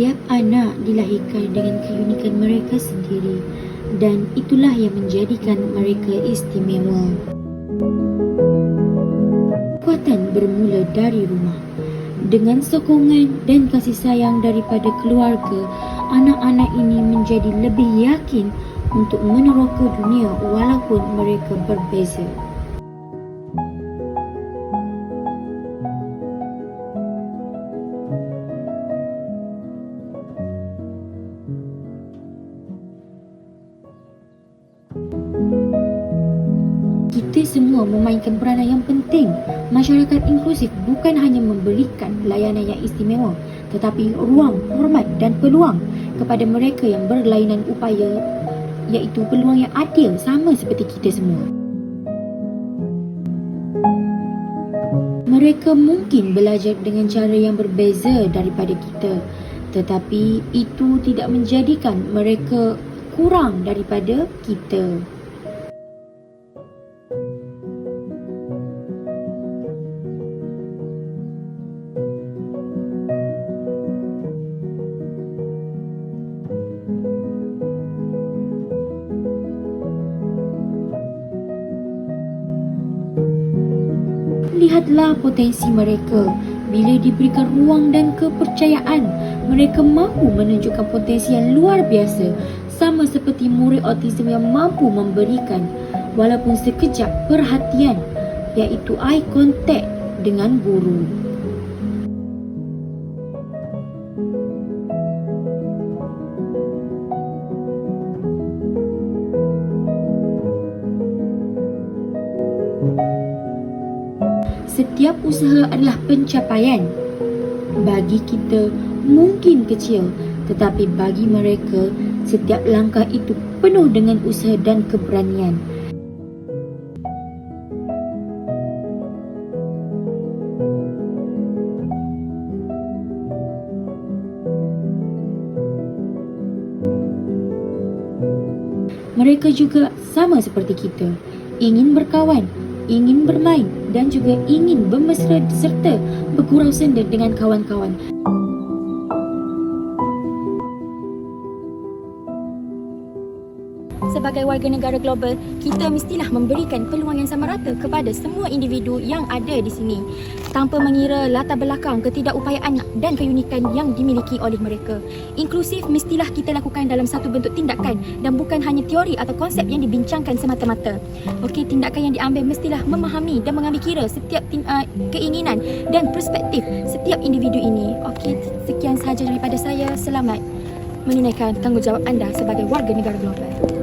Setiap anak dilahirkan dengan keunikan mereka sendiri dan itulah yang menjadikan mereka istimewa. Kekuatan bermula dari rumah. Dengan sokongan dan kasih sayang daripada keluarga, anak-anak ini menjadi lebih yakin untuk meneroka dunia walaupun mereka berbeza. Kita semua memainkan peranan yang penting. Masyarakat inklusif bukan hanya memberikan layanan yang istimewa, tetapi ruang, hormat dan peluang kepada mereka yang berlainan upaya iaitu peluang yang adil sama seperti kita semua. Mereka mungkin belajar dengan cara yang berbeza daripada kita, tetapi itu tidak menjadikan mereka kurang daripada kita. Lihatlah potensi mereka. Bila diberikan ruang dan kepercayaan, mereka mampu menunjukkan potensi yang luar biasa sama seperti murid autism yang mampu memberikan walaupun sekejap perhatian iaitu eye contact dengan guru. Setiap usaha adalah pencapaian. Bagi kita mungkin kecil, tetapi bagi mereka setiap langkah itu penuh dengan usaha dan keberanian. Mereka juga sama seperti kita, ingin berkawan, ingin bermain dan juga ingin bermesra serta bergurau senda dengan kawan-kawan. Sebagai warga negara global, kita mestilah memberikan peluang yang sama rata kepada semua individu yang ada di sini tanpa mengira latar belakang ketidakupayaan dan keunikan yang dimiliki oleh mereka. Inklusif mestilah kita lakukan dalam satu bentuk tindakan dan bukan hanya teori atau konsep yang dibincangkan semata-mata. Okey, tindakan yang diambil mestilah memahami dan mengambil kira setiap uh, keinginan dan perspektif setiap individu ini. Okey, sekian sahaja daripada saya. Selamat menunaikan tanggungjawab anda sebagai warga negara global.